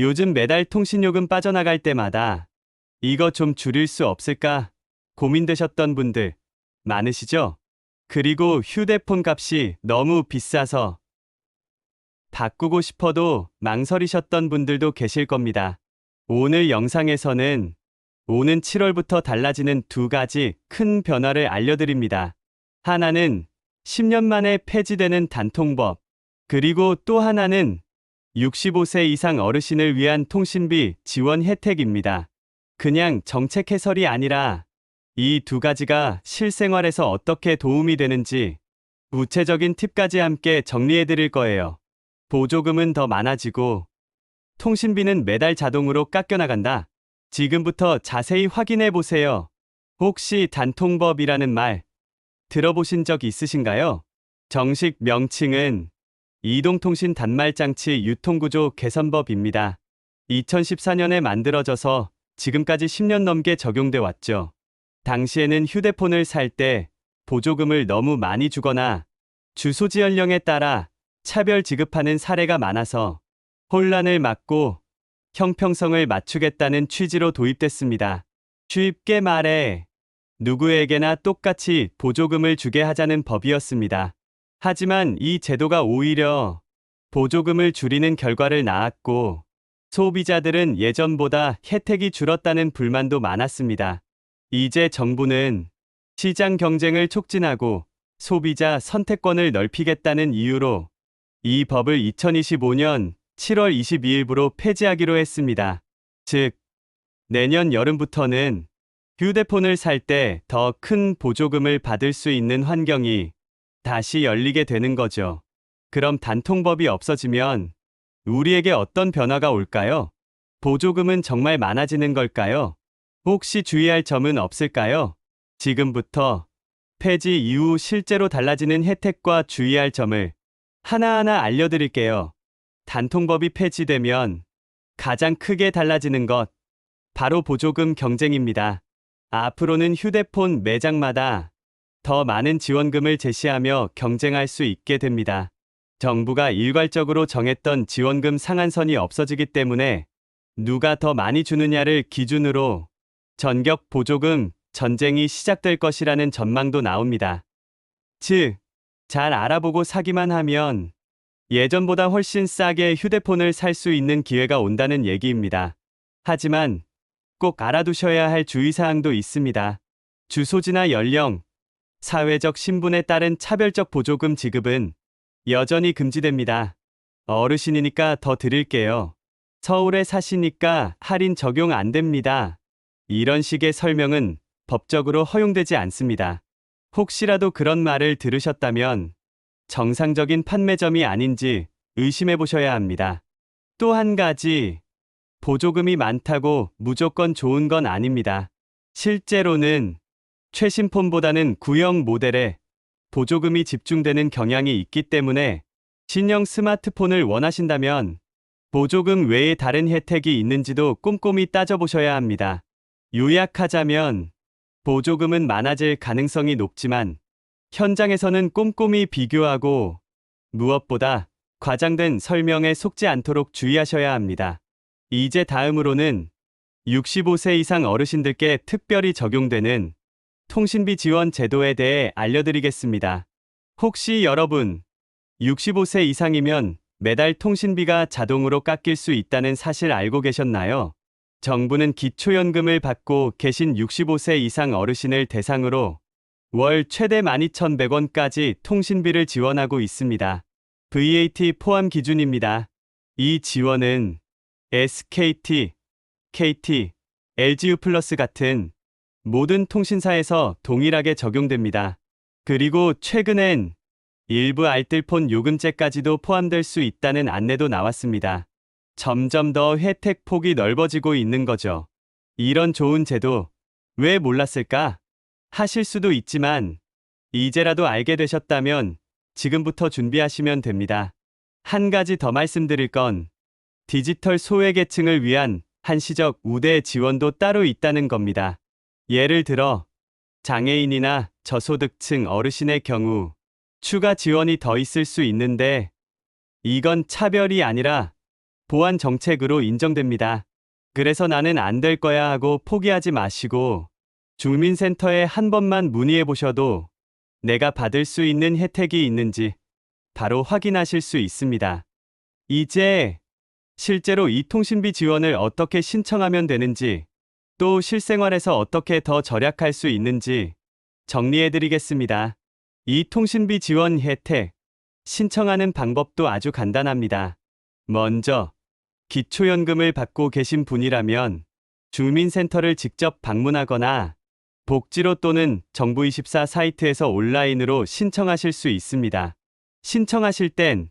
요즘 매달 통신요금 빠져나갈 때마다 이거 좀 줄일 수 없을까 고민되셨던 분들 많으시죠? 그리고 휴대폰 값이 너무 비싸서 바꾸고 싶어도 망설이셨던 분들도 계실 겁니다. 오늘 영상에서는 오는 7월부터 달라지는 두 가지 큰 변화를 알려드립니다. 하나는 10년 만에 폐지되는 단통법, 그리고 또 하나는 65세 이상 어르신을 위한 통신비 지원 혜택입니다. 그냥 정책 해설이 아니라 이 두 가지가 실생활에서 어떻게 도움이 되는지 구체적인 팁까지 함께 정리해 드릴 거예요. 보조금은 더 많아지고 통신비는 매달 자동으로 깎여나간다. 지금부터 자세히 확인해 보세요. 혹시 단통법이라는 말 들어보신 적 있으신가요? 정식 명칭은 이동통신 단말장치 유통구조 개선법입니다. 2014년에 만들어져서 지금까지 10년 넘게 적용돼 왔죠. 당시에는 휴대폰을 살 때 보조금을 너무 많이 주거나 주소지 연령에 따라 차별 지급하는 사례가 많아서 혼란을 막고 형평성을 맞추겠다는 취지로 도입됐습니다. 쉽게 말해 누구에게나 똑같이 보조금을 주게 하자는 법이었습니다. 하지만 이 제도가 오히려 보조금을 줄이는 결과를 낳았고 소비자들은 예전보다 혜택이 줄었다는 불만도 많았습니다. 이제 정부는 시장 경쟁을 촉진하고 소비자 선택권을 넓히겠다는 이유로 이 법을 2025년 7월 22일부로 폐지하기로 했습니다. 즉, 내년 여름부터는 휴대폰을 살 때 더 큰 보조금을 받을 수 있는 환경이 다시 열리게 되는 거죠. 그럼 단통법이 없어지면 우리에게 어떤 변화가 올까요? 보조금은 정말 많아지는 걸까요? 혹시 주의할 점은 없을까요? 지금부터 폐지 이후 실제로 달라지는 혜택과 주의할 점을 하나하나 알려드릴게요. 단통법이 폐지되면 가장 크게 달라지는 것, 바로 보조금 경쟁입니다. 앞으로는 휴대폰 매장마다 더 많은 지원금을 제시하며 경쟁할 수 있게 됩니다. 정부가 일괄적으로 정했던 지원금 상한선이 없어지기 때문에 누가 더 많이 주느냐를 기준으로 전격 보조금 전쟁이 시작될 것이라는 전망도 나옵니다. 즉, 잘 알아보고 사기만 하면 예전보다 훨씬 싸게 휴대폰을 살 수 있는 기회가 온다는 얘기입니다. 하지만 꼭 알아두셔야 할 주의사항도 있습니다. 주소지나 연령, 사회적 신분에 따른 차별적 보조금 지급은 여전히 금지됩니다. 어르신이니까 더 드릴게요. 서울에 사시니까 할인 적용 안 됩니다. 이런 식의 설명은 법적으로 허용되지 않습니다. 혹시라도 그런 말을 들으셨다면 정상적인 판매점이 아닌지 의심해 보셔야 합니다. 또 한 가지, 보조금이 많다고 무조건 좋은 건 아닙니다. 실제로는 최신 폰보다는 구형 모델에 보조금이 집중되는 경향이 있기 때문에 신형 스마트폰을 원하신다면 보조금 외에 다른 혜택이 있는지도 꼼꼼히 따져보셔야 합니다. 요약하자면 보조금은 많아질 가능성이 높지만 현장에서는 꼼꼼히 비교하고 무엇보다 과장된 설명에 속지 않도록 주의하셔야 합니다. 이제 다음으로는 65세 이상 어르신들께 특별히 적용되는 통신비 지원 제도에 대해 알려드리겠습니다. 혹시 여러분 65세 이상이면 매달 통신비가 자동으로 깎일 수 있다는 사실 알고 계셨나요? 정부는 기초연금을 받고 계신 65세 이상 어르신을 대상으로 월 최대 12,100원까지 통신비를 지원하고 있습니다. VAT 포함 기준입니다. 이 지원은 SKT, KT, LGU 플러스 같은 모든 통신사에서 동일하게 적용됩니다. 그리고 최근엔 일부 알뜰폰 요금제까지도 포함될 수 있다는 안내도 나왔습니다. 점점 더 혜택 폭이 넓어지고 있는 거죠. 이런 좋은 제도 왜 몰랐을까? 하실 수도 있지만 이제라도 알게 되셨다면 지금부터 준비하시면 됩니다. 한 가지 더 말씀드릴 건 디지털 소외계층을 위한 한시적 우대 지원도 따로 있다는 겁니다. 예를 들어 장애인이나 저소득층 어르신의 경우 추가 지원이 더 있을 수 있는데 이건 차별이 아니라 보완 정책으로 인정됩니다. 그래서 나는 안 될 거야 하고 포기하지 마시고 주민센터에 한 번만 문의해 보셔도 내가 받을 수 있는 혜택이 있는지 바로 확인하실 수 있습니다. 이제 실제로 이 통신비 지원을 어떻게 신청하면 되는지 또 실생활에서 어떻게 더 절약할 수 있는지 정리해 드리겠습니다. 이 통신비 지원 혜택 신청하는 방법도 아주 간단합니다. 먼저 기초연금을 받고 계신 분이라면 주민센터를 직접 방문하거나 복지로 또는 정부24 사이트에서 온라인으로 신청하실 수 있습니다. 신청하실 땐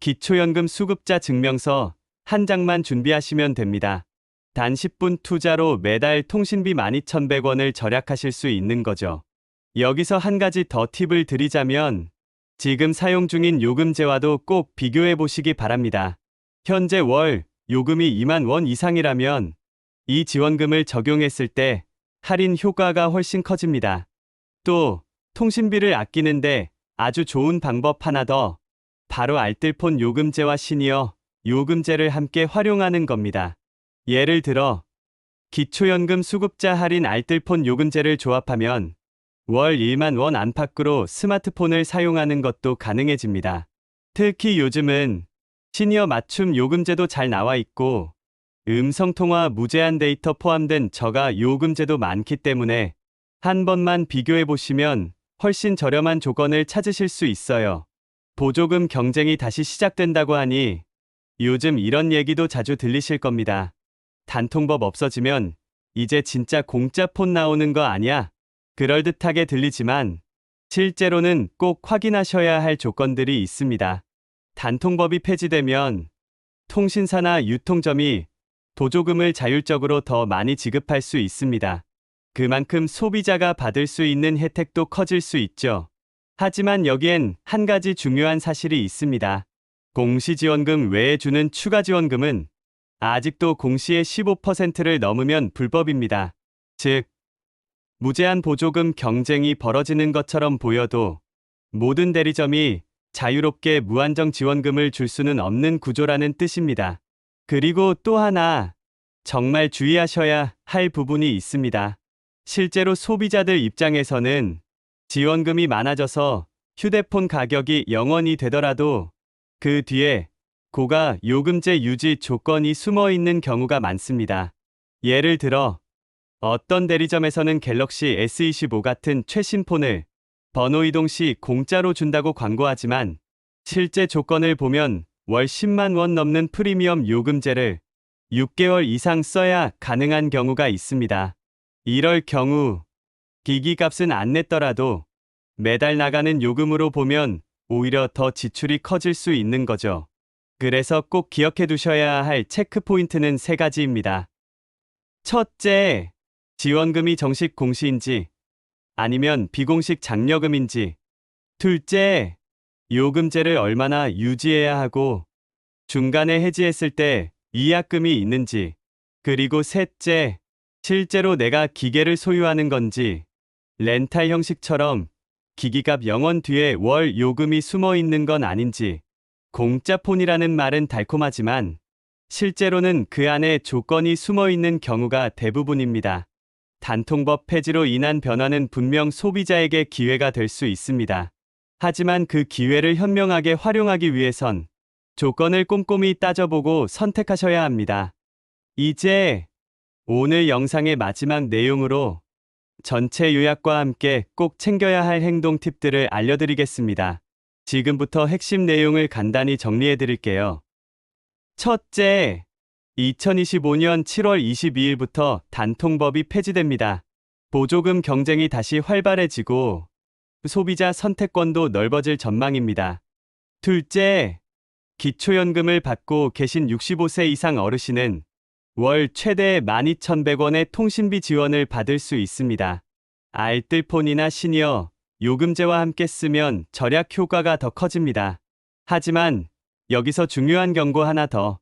기초연금 수급자 증명서 한 장만 준비하시면 됩니다. 단 10분 투자로 매달 통신비 12,100원을 절약하실 수 있는 거죠. 여기서 한 가지 더 팁을 드리자면 지금 사용 중인 요금제와도 꼭 비교해 보시기 바랍니다. 현재 월 요금이 2만 원 이상이라면 이 지원금을 적용했을 때 할인 효과가 훨씬 커집니다. 또 통신비를 아끼는데 아주 좋은 방법 하나 더 바로 알뜰폰 요금제와 시니어 요금제를 함께 활용하는 겁니다. 예를 들어 기초연금 수급자 할인 알뜰폰 요금제를 조합하면 월 1만 원 안팎으로 스마트폰을 사용하는 것도 가능해집니다. 특히 요즘은 시니어 맞춤 요금제도 잘 나와 있고 음성통화 무제한 데이터 포함된 저가 요금제도 많기 때문에 한 번만 비교해 보시면 훨씬 저렴한 조건을 찾으실 수 있어요. 보조금 경쟁이 다시 시작된다고 하니 요즘 이런 얘기도 자주 들리실 겁니다. 단통법 없어지면 이제 진짜 공짜 폰 나오는 거 아니야? 그럴듯하게 들리지만 실제로는 꼭 확인하셔야 할 조건들이 있습니다. 단통법이 폐지되면 통신사나 유통점이 보조금을 자율적으로 더 많이 지급할 수 있습니다. 그만큼 소비자가 받을 수 있는 혜택도 커질 수 있죠. 하지만 여기엔 한 가지 중요한 사실이 있습니다. 공시지원금 외에 주는 추가 지원금은 아직도 공시의 15%를 넘으면 불법입니다. 즉, 무제한 보조금 경쟁이 벌어지는 것처럼 보여도 모든 대리점이 자유롭게 무한정 지원금을 줄 수는 없는 구조라는 뜻입니다. 그리고 또 하나 정말 주의하셔야 할 부분이 있습니다. 실제로 소비자들 입장에서는 지원금이 많아져서 휴대폰 가격이 0원이 되더라도 그 뒤에 고가 요금제 유지 조건이 숨어 있는 경우가 많습니다. 예를 들어 어떤 대리점에서는 갤럭시 S25 같은 최신 폰을 번호 이동 시 공짜로 준다고 광고하지만 실제 조건을 보면 월 10만 원 넘는 프리미엄 요금제를 6개월 이상 써야 가능한 경우가 있습니다. 이럴 경우 기기 값은 안 냈더라도 매달 나가는 요금으로 보면 오히려 더 지출이 커질 수 있는 거죠. 그래서 꼭 기억해 두셔야 할 체크 포인트는 세 가지입니다. 첫째, 지원금이 정식 공시인지 아니면 비공식 장려금인지. 둘째, 요금제를 얼마나 유지해야 하고 중간에 해지했을 때 이약금이 있는지. 그리고 셋째, 실제로 내가 기계를 소유하는 건지 렌탈 형식처럼 기기값 0원 뒤에 월 요금이 숨어 있는 건 아닌지. 공짜 폰이라는 말은 달콤하지만 실제로는 그 안에 조건이 숨어 있는 경우가 대부분입니다. 단통법 폐지로 인한 변화는 분명 소비자에게 기회가 될 수 있습니다. 하지만 그 기회를 현명하게 활용하기 위해선 조건을 꼼꼼히 따져보고 선택하셔야 합니다. 이제 오늘 영상의 마지막 내용으로 전체 요약과 함께 꼭 챙겨야 할 행동 팁들을 알려드리겠습니다. 지금부터 핵심 내용을 간단히 정리해 드릴게요. 첫째, 2025년 7월 22일부터 단통법이 폐지됩니다. 보조금 경쟁이 다시 활발해지고 소비자 선택권도 넓어질 전망입니다. 둘째, 기초연금을 받고 계신 65세 이상 어르신은 월 최대 12,100원의 통신비 지원을 받을 수 있습니다. 알뜰폰이나 시니어, 요금제와 함께 쓰면 절약 효과가 더 커집니다. 하지만 여기서 중요한 경고 하나 더.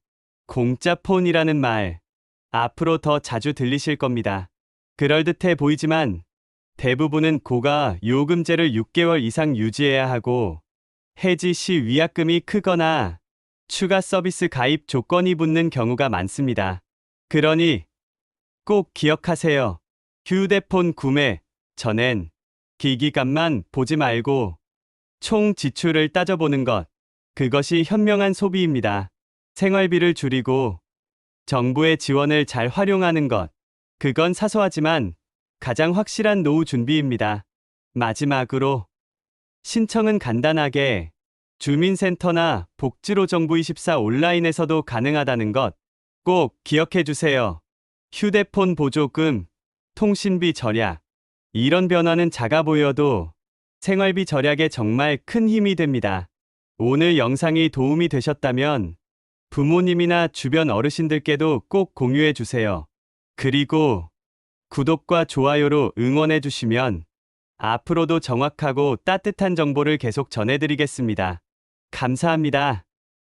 공짜 폰이라는 말. 앞으로 더 자주 들리실 겁니다. 그럴듯해 보이지만 대부분은 고가 요금제를 6개월 이상 유지해야 하고 해지 시 위약금이 크거나 추가 서비스 가입 조건이 붙는 경우가 많습니다. 그러니 꼭 기억하세요. 휴대폰 구매 전엔 기기값만 보지 말고 총 지출을 따져보는 것. 그것이 현명한 소비입니다. 생활비를 줄이고 정부의 지원을 잘 활용하는 것. 그건 사소하지만 가장 확실한 노후 준비입니다. 마지막으로 신청은 간단하게 주민센터나 복지로 정부24 온라인에서도 가능하다는 것 꼭 기억해 주세요. 휴대폰 보조금, 통신비 절약. 이런 변화는 작아 보여도 생활비 절약에 정말 큰 힘이 됩니다. 오늘 영상이 도움이 되셨다면 부모님이나 주변 어르신들께도 꼭 공유해 주세요. 그리고 구독과 좋아요로 응원해 주시면 앞으로도 정확하고 따뜻한 정보를 계속 전해드리겠습니다. 감사합니다.